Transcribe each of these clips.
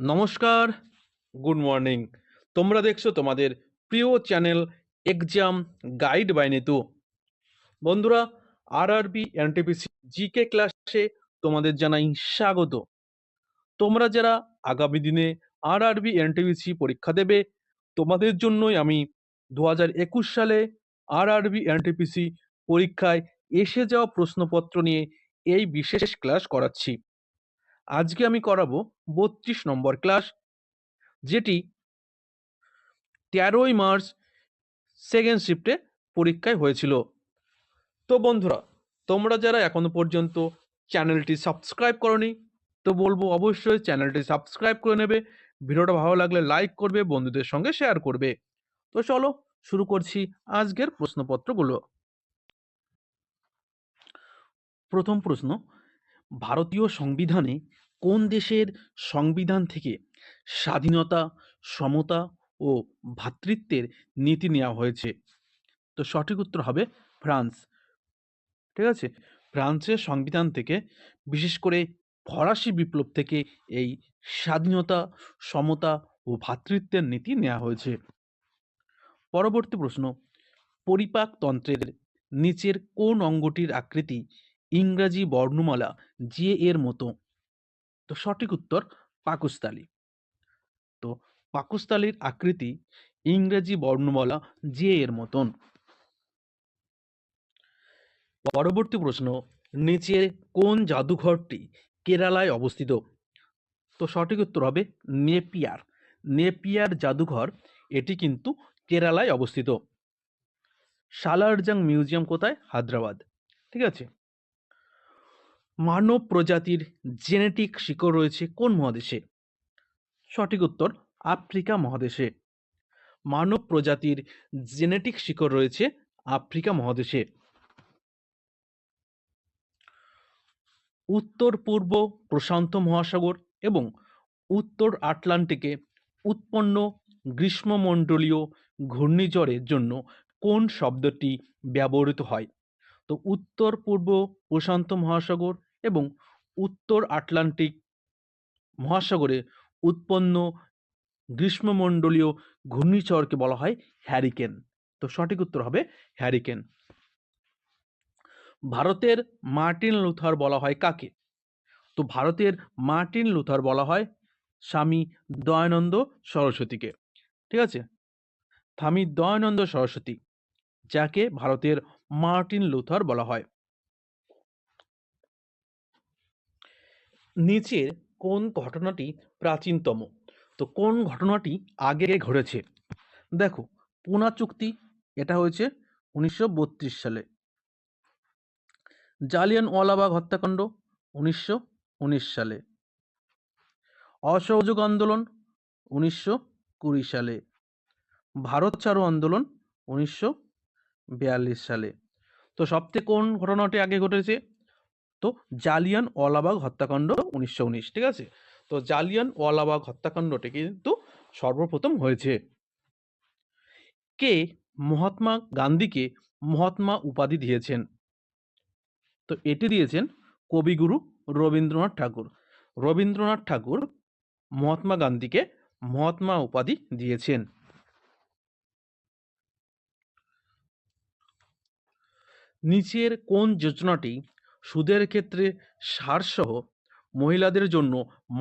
নমস্কার। Good morning. তোমরা দেখছ তোমাদের প্রিয় channel exam guide by Nitu. বন্ধুরা আর আরবি এনটিপিসি জিকে ক্লাসে তোমাদের জানাই স্বাগত। তোমরা যারা আগামী দিনে আর আরবি এনটিপিসি পরীক্ষা দেবে, তোমাদের জন্যই আমি দু হাজার একুশ সালে আর আরবি এনটিপিসি পরীক্ষায় এসে যাওয়া প্রশ্নপত্র নিয়ে এই বিশেষ ক্লাস করাচ্ছি। আজকে আমি করাবো বত্রিশ নম্বর ক্লাস, যেটি তেরোই মার্চ সেকেন্ড শিফটে পরীক্ষায় হয়েছিল। তো বন্ধুরা, তোমরা যারা এখনও পর্যন্ত চ্যানেলটি সাবস্ক্রাইব করনি, তো বলব অবশ্যই চ্যানেলটি সাবস্ক্রাইব করে নেবে, ভিডিওটা ভালো লাগলে লাইক করবে, বন্ধুদের সঙ্গে শেয়ার করবে। তো চলো শুরু করছি আজকের প্রশ্নপত্রগুলো। প্রথম প্রশ্ন ভারতীয় সংবিধানে কোন দেশের সংবিধান থেকে স্বাধীনতা, সমতা ও ভ্রাতৃত্বের নীতি নেওয়া হয়েছে? তো সঠিক উত্তর হবে ফ্রান্স। ঠিক আছে? ফ্রান্সের সংবিধান থেকে, বিশেষ করে ফরাসি বিপ্লব থেকে এই স্বাধীনতা, সমতা ও ভ্রাতৃত্বের নীতি নেওয়া হয়েছে। পরবর্তী প্রশ্ন, পরিপাকতন্ত্রের নিচের কোন অঙ্গটির আকৃতি ইংরাজি বর্ণমালা যে এর মতো। তো সঠিক উত্তর পাকস্তালি তো পাকস্তালির আকৃতি ইংরেজি বর্ণমালা যে এর মতন। পরবর্তী প্রশ্ন, নিচের কোন জাদুঘরটি কেরালায় অবস্থিত? তো সঠিক উত্তর হবে নেপিয়ার। নেপিয়ার জাদুঘর, এটি কিন্তু কেরালায় অবস্থিত। সালারজাং মিউজিয়াম কোথায়? হায়দ্রাবাদ। ঠিক আছে? মানব প্রজাতির জেনেটিক শিকড় রয়েছে কোন মহাদেশে? সঠিক উত্তর, আফ্রিকা মহাদেশে। মানব প্রজাতির জেনেটিক শিকড় রয়েছে আফ্রিকা মহাদেশে। উত্তর, পূর্ব প্রশান্ত মহাসাগর এবং উত্তর আটলান্টিকে উৎপন্ন গ্রীষ্মমণ্ডলীয় ঘূর্ণিঝড়ের জন্য কোন শব্দটি ব্যবহৃত হয়? তো উত্তর, পূর্ব প্রশান্ত মহাসাগর এবং উত্তর আটলান্টিক মহাসাগরে উৎপন্ন গ্রীষ্মমণ্ডলীয় ঘূর্ণিঝড়কে বলা হয় হ্যারিকেন। তো সঠিক উত্তর হবে হ্যারিকেন। ভারতের মার্টিন লুথার বলা হয় কাকে? তো ভারতের মার্টিন লুথার বলা হয় স্বামী দয়ানন্দ সরস্বতীকে। ঠিক আছে? স্বামী দয়ানন্দ সরস্বতী, যাকে ভারতের মার্টিন লুথার বলা হয়। নিচের কোন ঘটনাটি প্রাচীনতম? তো কোন ঘটনাটি আগে ঘটেছে? দেখো, পুনা চুক্তি, এটা হয়েছে উনিশশো বত্রিশ সালে। জালিয়ান ওয়ালাবাগ হত্যাকাণ্ড, উনিশশো উনিশ সালে। অসহযোগ আন্দোলন, উনিশশো কুড়ি সালে। ভারত ছাড়ো আন্দোলন, উনিশশো বিয়াল্লিশ সালে। তো সবথেকে কোন ঘটনাটি আগে ঘটেছে? তো জালিয়ান ওয়ালাবাগ হত্যাকাণ্ড উনিশশো উনিশ, ঠিক আছে? তো জালিয়ান ওয়ালাবাগ হত্যাকাণ্ডটি কিন্তু সর্বপ্রথম হয়েছে। কে? মহাত্মা গান্ধীকে মহাত্মা উপাধি দিয়েছেন। তো এটি দিয়েছেন কবিগুরু রবীন্দ্রনাথ ঠাকুর। রবীন্দ্রনাথ ঠাকুর মহাত্মা গান্ধীকে মহাত্মা উপাধি দিয়েছেন। নিচের কোন যোজনাটি সুদের ক্ষেত্রে সারসহ মহিলাদের জন্য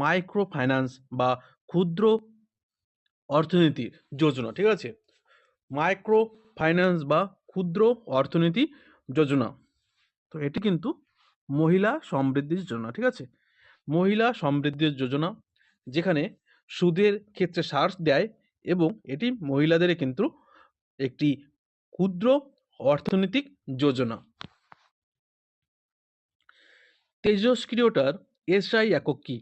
মাইক্রো ফাইন্যান্স বা ক্ষুদ্র অর্থনীতি যোজনা, ঠিক আছে? মাইক্রো ফাইন্যান্স বা ক্ষুদ্র অর্থনীতি যোজনা। তো এটি কিন্তু মহিলা সমৃদ্ধির যোজনা, ঠিক আছে? মহিলা সমৃদ্ধির যোজনা, যেখানে সুদের ক্ষেত্রে সার দেয় এবং এটি মহিলাদের কিন্তু একটি ক্ষুদ্র অর্থনৈতিক যোজনা। তেজস্ক্রিয়টার এসআই একক কি?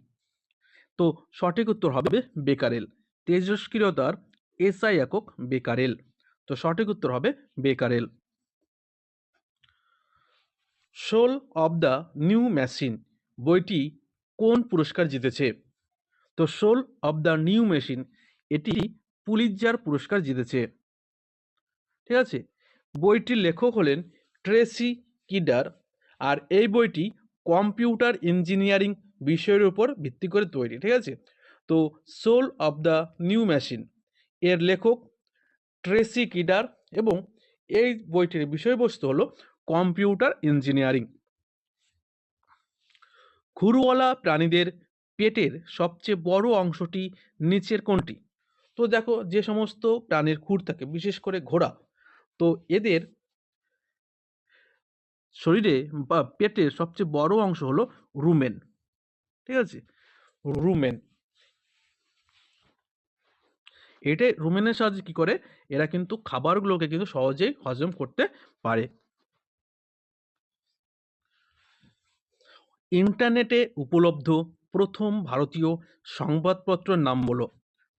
তো সঠিক উত্তর হবে বেকারেল। তেজস্ক্রিয়তার এসআই একক বেকারেল। তো সঠিক উত্তর হবে becquerel. Soul of the new machine বইটি কোন পুরস্কার জিতেছে? তো soul of the new machine এটি পুলিৎজার পুরস্কার জিতেছে। ঠিক আছে? বইটির লেখক হলেন ট্রেসি কিডার আর এই বইটি কম্পিউটার ইঞ্জিনিয়ারিং বিষয়ের উপর ভিত্তি করে তৈরি, ঠিক আছে? তো soul of the new machine এর লেখক ট্রেসি কিডার এবং এই বইটির বিষয়বস্তু হলো কম্পিউটার ইঞ্জিনিয়ারিং। খুরওয়ালা প্রাণীদের পেটের সবচেয়ে বড় অংশটি নিচের কোনটি? তো দেখো, যে সমস্ত প্রাণীর খুর থাকে, বিশেষ করে ঘোড়া, তো এদের শরীরে বা পেটের সবচেয়ে বড় অংশ হলো রুমেন। ঠিক আছে? রুমেন। এটাই রুমেনের সাহায্যে কি করে? এরা কিন্তু খাবারগুলোকে কিন্তু সহজেই হজম করতে পারে। ইন্টারনেটে উপলব্ধ প্রথম ভারতীয় সংবাদপত্রের নাম বলো।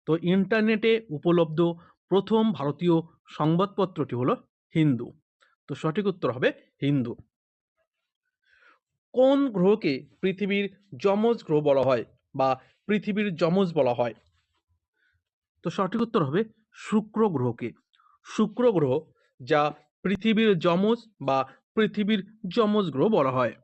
তো ইন্টারনেটে উপলব্ধ প্রথম ভারতীয় সংবাদপত্রটি হলো হিন্দু। তো সঠিক উত্তর হবে হিন্দু। কোন গ্রহকে পৃথিবীর যমজ গ্রহ বলা হয় বা পৃথিবীর যমজ বলা হয়? তো সঠিক উত্তর হবে শুক্র গ্রহকে। শুক্র গ্রহ যা পৃথিবীর যমজ বা পৃথিবীর যমজ গ্রহ বলা হয়।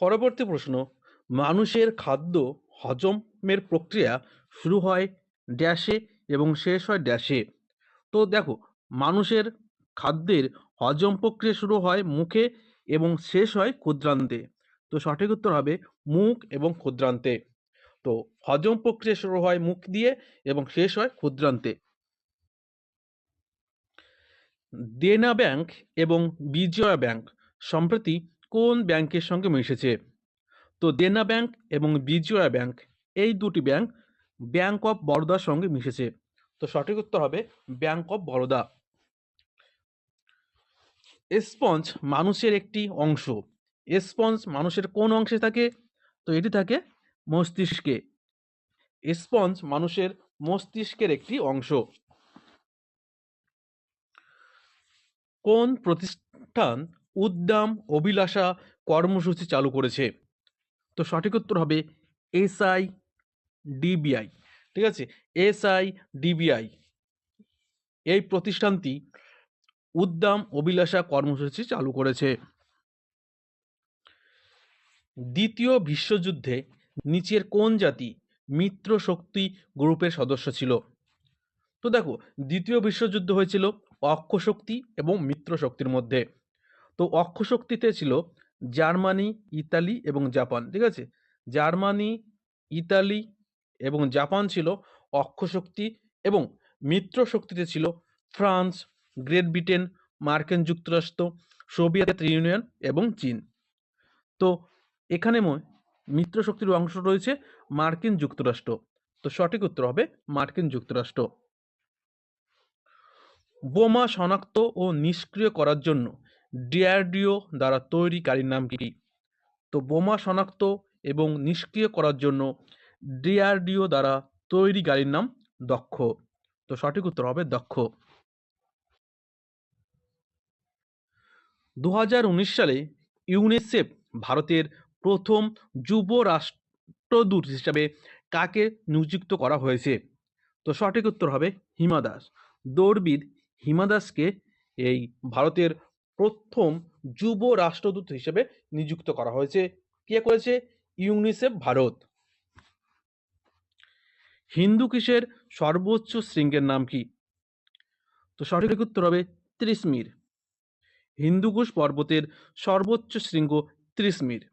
পরবর্তী প্রশ্ন, মানুষের খাদ্য হজমের প্রক্রিয়া শুরু হয় ড্যাশে এবং শেষ হয় ড্যাশে। তো দেখো মানুষের খাদ্যের হজম প্রক্রিয়া শুরু হয় মুখে এবং শেষ হয় ক্ষুদ্রান্তে। তো সঠিক উত্তর হবে মুখ এবং ক্ষুদ্রান্তে। তো হজম প্রক্রিয়া শুরু হয় মুখ দিয়ে এবং শেষ হয় ক্ষুদ্রান্তে। দেনা ব্যাংক এবং বিজয়া ব্যাংক সম্প্রতি কোন ব্যাংকের সঙ্গে মিশেছে? তো দেনা ব্যাংক এবং বিজয়া ব্যাংক এই দুটি ব্যাংক ব্যাংক অফ বরোদার সঙ্গে মিশেছে। তো সঠিক উত্তর হবে ব্যাংক অফ বরোদা। স্পঞ্জ মানুষের একটি অংশ। স্পঞ্জ মানুষের কোন অংশে থাকে? তো এটি থাকে মস্তিষ্কে। স্পঞ্জ মানুষের মস্তিষ্কের একটি অংশ। কোন প্রতিষ্ঠান উদ্যাম অভিলাষা কর্মসূচি চালু করেছে? তো সঠিক উত্তর হবে এসআই ডিবিআই ঠিক আছে? এসআই ডিবিআই এই প্রতিষ্ঠানটি উদ্যাম, অভিলাষা কর্মসূচি চালু করেছে। দ্বিতীয় বিশ্বযুদ্ধে নিচের কোন জাতি মিত্র শক্তি গ্রুপের সদস্য ছিল? তো দেখো, দ্বিতীয় বিশ্বযুদ্ধ হয়েছিল অক্ষ শক্তি এবং মিত্র শক্তির মধ্যে। তো অক্ষ শক্তিতে ছিল জার্মানি, ইতালি এবং জাপান, ঠিক আছে? জার্মানি, ইতালি এবং জাপান ছিল অক্ষ শক্তি এবং মিত্র শক্তিতে ছিল ফ্রান্স গ্রেট ব্রিটেন, মার্কিন যুক্তরাষ্ট্র, সোভিয়েত ইউনিয়ন এবং চীন। তো এখানে মিত্র শক্তির অংশ রয়েছে মার্কিন যুক্তরাষ্ট্র। তো সঠিক উত্তর হবে মার্কিন যুক্তরাষ্ট্র। বোমা শনাক্ত ও নিষ্ক্রিয় করার জন্য ডিআরডিও দ্বারা তৈরি গাড়ির নাম কি? তো বোমা শনাক্ত এবং নিষ্ক্রিয় করার জন্য ডিআরডিও দ্বারা তৈরি গাড়ির নাম দক্ষ। তো সঠিক উত্তর হবে দক্ষ। দু হাজার উনিশ সালে ইউনিসেফ ভারতের প্রথম যুব রাষ্ট্রদূত হিসাবে কাকে নিযুক্ত করা হয়েছে? তো সঠিক উত্তর হবে হিমা দাস। দৌড়বিদ হিমা দাসকে এই ভারতের প্রথম যুব রাষ্ট্রদূত হিসেবে নিযুক্ত করা হয়েছে। কে করেছে? ইউনিসেফ ভারত। হিন্দু কিসের সর্বোচ্চ শৃঙ্গের নাম কি? তো সঠিক উত্তর হবে ত্রিশমির। হিন্দুকুশ পর্বতের সর্বোচ্চ শৃঙ্গ ত্রিশমির।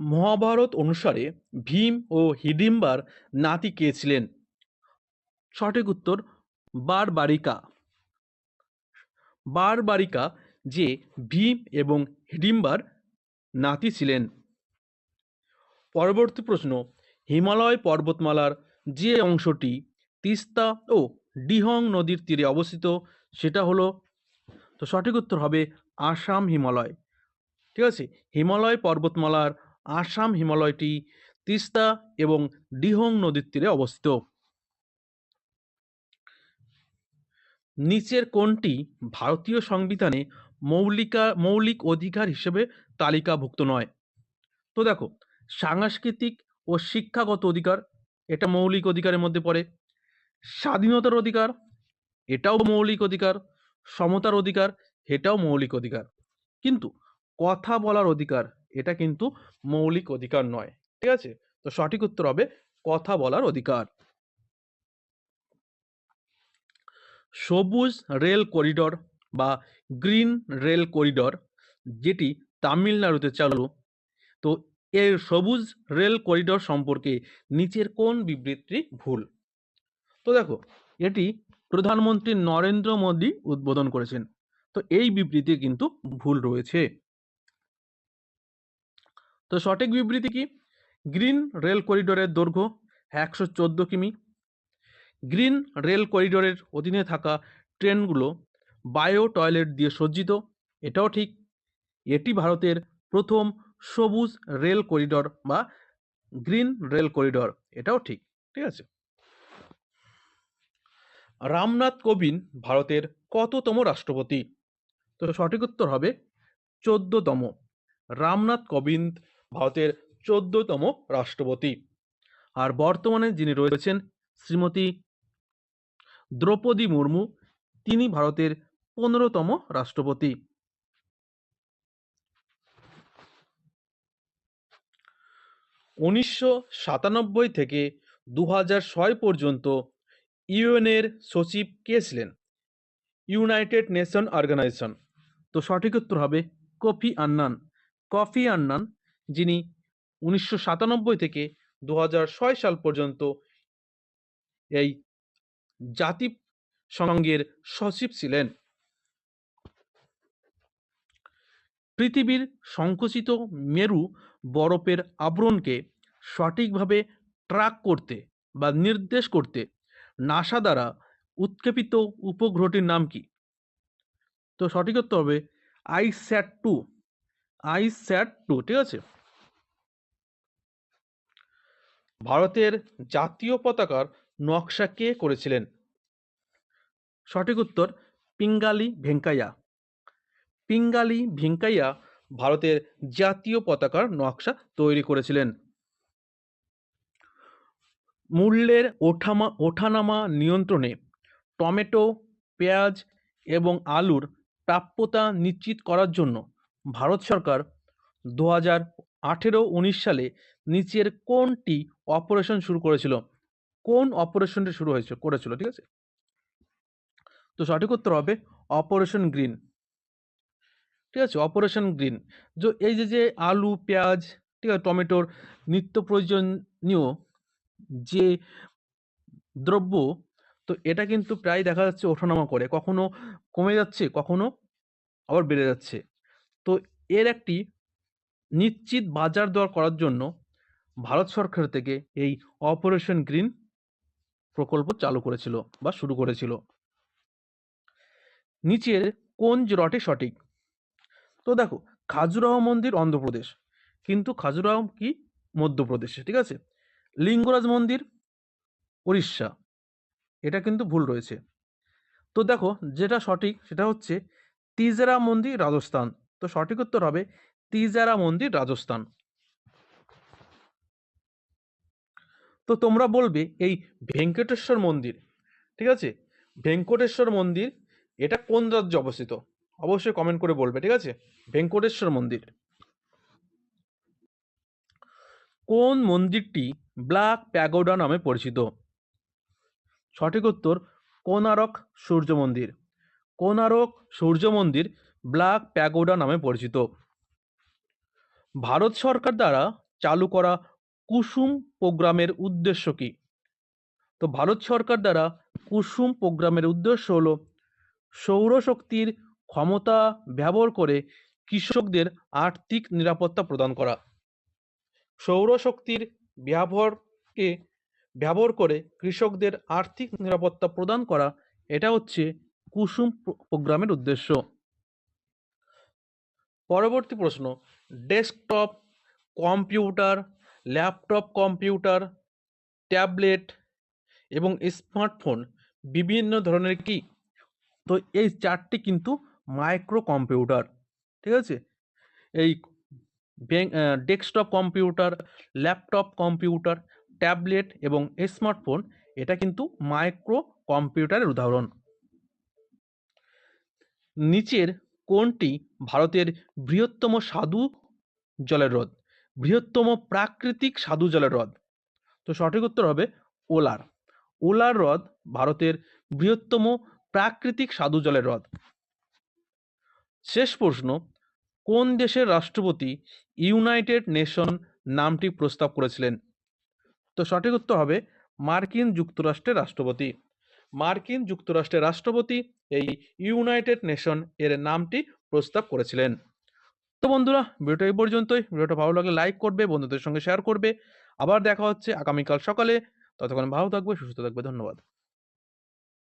মহাভারত অনুসারে ভীম ও হিডিম্বার নাতি কে ছিলেন? সঠিক উত্তর, বারবারিকা। বারবারিকা যে ভীম এবং হিডিম্বার নাতি ছিলেন। পরবর্তী প্রশ্ন, হিমালয় পর্বতমালার যে অংশটি তিস্তা ও ডিহং নদীর তীরে অবস্থিত। সেটা হলো, তো সঠিক উত্তর হবে আসাম হিমালয়। ঠিক আছে? হিমালয় পর্বতমালার আসাম হিমালয়টি তিস্তা এবং ডিহং নদীর তীরে অবস্থিত। নিচের কোনটি ভারতীয় সংবিধানে মৌলিকা, মৌলিক অধিকার হিসেবে তালিকাভুক্ত নয়। তো দেখো, সাংস্কৃতিক ও শিক্ষাগত অধিকার, এটা মৌলিক অধিকারের মধ্যে পড়ে। স্বাধীনতার অধিকার, এটাও মৌলিক অধিকার, সমতার অধিকার, এটাও মৌলিক অধিকার। কিন্তু কথা বলার অধিকার, এটা কিন্তু মৌলিক অধিকার নয়, ঠিক আছে? তো সঠিক উত্তর হবে কথা বলার অধিকার। সবুজ রেল করিডর বা গ্রিন রেল করিডর, যেটি তামিলনাড়ুতে চালু, তো এর সবুজ রেল করিডর সম্পর্কে নিচের কোন বিবৃতি ভুল? তো দেখো, এটি প্রধানমন্ত্রী নরেন্দ্র মোদী উদ্বোধন করেছেন। তো এই বিবৃতি কিন্তু ভুল রয়েছে। তো সঠিক বিবৃতি কি? গ্রিন রেল করিডোরের দৈর্ঘ্য একশো চোদ্দ কিমি। গ্রিন রেল করিডোরের অধীনে থাকা ট্রেনগুলো বায়ো টয়লেট দিয়ে সজ্জিত, এটাও ঠিক। এটি ভারতের প্রথম সবুজ রেল করিডর বা গ্রিন রেল করিডর, এটাও ঠিক ঠিক আছে? রামনাথ কোবিন্দ ভারতের কততম রাষ্ট্রপতি? তো সঠিক উত্তর হবে চোদ্দতম। রামনাথ কোবিন্দ ভারতের চোদ্দতম রাষ্ট্রপতি। আর বর্তমানে যিনি রয়েছেন শ্রীমতী দ্রৌপদী মুর্মু, তিনি ভারতের পনেরোতম রাষ্ট্রপতি। উনিশশো সাতানব্বই থেকে দু পর্যন্ত ইউএনের সচিব কে ছিলেন? United Nation Organization. তো সঠিক উত্তর হবে কফি আন্নান। কফি আন্নান, যিনি উনিশশো সাতানব্বই থেকে দু সাল পর্যন্ত এই জাতি জাতিসংঘের সচিব ছিলেন। পৃথিবীর সংকুচিত মেরু বরফের আবরণকে সঠিকভাবে ট্র্যাক করতে বা নির্দেশ করতে নাসা দ্বারা উৎক্ষেপিত উপগ্রহটির নাম কি? তো সঠিক উত্তর হবে I sat two. I sat two, ঠিক আছে? ভারতের জাতীয় পতাকার নকশা কে করেছিলেন? সঠিক উত্তর, পিঙ্গালি ভেঙ্কাইয়া। পিঙ্গালি ভেঙ্কাইয়া ভারতের জাতীয় পতাকার নকশা তৈরি করেছিলেন। মূল্যের ওঠামা, ওঠানামা নিয়ন্ত্রণে টমেটো, পেঁয়াজ এবং আলুর প্রাপ্যতা নিশ্চিত করার জন্য ভারত সরকার দু হাজার আঠেরো উনিশ সালে নিচের কোনটি অপারেশন শুরু করেছিল? কোন অপারেশনটি শুরু হয়েছে, করেছিল, ঠিক আছে? তো সঠিক উত্তর হবে অপারেশন গ্রিন। ঠিক আছে, অপারেশন গ্রিন। যে এই যে যে আলু, পেঁয়াজ, ঠিক আছে, টমেটোর নিত্য প্রয়োজনীয় যে দ্রব্য, তো এটা কিন্তু প্রায় দেখা যাচ্ছে ওঠানামা করে। কখনো কমে যাচ্ছে, কখনো আবার বেড়ে যাচ্ছে। তো এর একটি নিশ্চিত বাজার দর করার জন্য ভারত সরকার থেকে এই অপারেশন গ্রিন প্রকল্প চালু করেছিল বা শুরু করেছিল। নিচের কোন জোড়াটি সঠিক? তো দেখো, খাজুরাহ মন্দির অন্ধ্রপ্রদেশ। কিন্তু খাজুরাহ কি মধ্যপ্রদেশে, ঠিক আছে? লিঙ্গরাজ মন্দির উড়িষ্যা এটা কিন্তু ভুল রয়েছে। তো দেখো, যেটা সঠিক সেটা হচ্ছে তিজারা মন্দির রাজস্থান। তো সঠিক উত্তর হবে তিজারা মন্দির রাজস্থান। তো তোমরা বলবে এই ভেঙ্কটেশ্বর মন্দির, ঠিক আছে? ভেঙ্কটেশ্বর মন্দির, এটা কোন রাজ্যে অবস্থিত? অবশ্যই কমেন্ট করে বলবে, ঠিক আছে? ভেঙ্কটেশ্বর মন্দির। কোন মন্দিরটি ব্ল্যাক প্যাগোডা নামে পরিচিত? সঠিক উত্তর কোনারক সূর্য মন্দির। কোনারক সূর্য মন্দির ব্ল্যাক প্যাগোডা নামে পরিচিত। ভারত সরকার দ্বারা চালু করা কুসুম প্রোগ্রামের উদ্দেশ্য কি? তো ভারত সরকার দ্বারা কুসুম প্রোগ্রামের উদ্দেশ্য হলো সৌরশক্তির ক্ষমতা ব্যবহার করে কৃষকদের আর্থিক নিরাপত্তা প্রদান করা। সৌরশক্তির ব্যবহারকে, ব্যবহার করে কৃষকদের আর্থিক নিরাপত্তা প্রদান করা, এটা হচ্ছে কুসুম প্রোগ্রামের উদ্দেশ্য। পরবর্তী প্রশ্ন, desktop, computer, laptop computer, tablet এবং স্মার্টফোন বিভিন্ন ধরনের কি? তো এই চারটি কিন্তু মাইক্রো কম্পিউটার ঠিক আছে? এই desktop computer laptop computer tablet এবং স্মার্টফোন এটা কিন্তু মাইক্রো কম্পিউটারের উদাহরণ। নিচের কোনটি ভারতের বৃহত্তম সাধু জলের হ্রদ, বৃহত্তম প্রাকৃতিক সাধু জলের হ্রদ। তো সঠিক উত্তর হবে ওলার। ওলার হ্রদ ভারতের বৃহত্তম প্রাকৃতিক সাধু জলের হ্রদ। শেষ প্রশ্ন কোন দেশের রাষ্ট্রপতি ইউনাইটেড নেশন নামটি প্রস্তাব করেছিলেন? তো সঠিক উত্তর হবে মার্কিন যুক্তরাষ্ট্রের রাষ্ট্রপতি। মার্কিন যুক্তরাষ্ট্রের রাষ্ট্রপতি এই ইউনাইটেড নেশন এর নামটি প্রস্তাব করেছিলেন। তো বন্ধুরা, ভিডিওটা এই পর্যন্তই। ভিডিওটা ভালো লাগলে লাইক করবে, বন্ধুদের সঙ্গে শেয়ার করবে। আবার দেখা হচ্ছে আগামীকাল সকালে। ততক্ষণ ভালো থাকবে, সুস্থ থাকবে। ধন্যবাদ।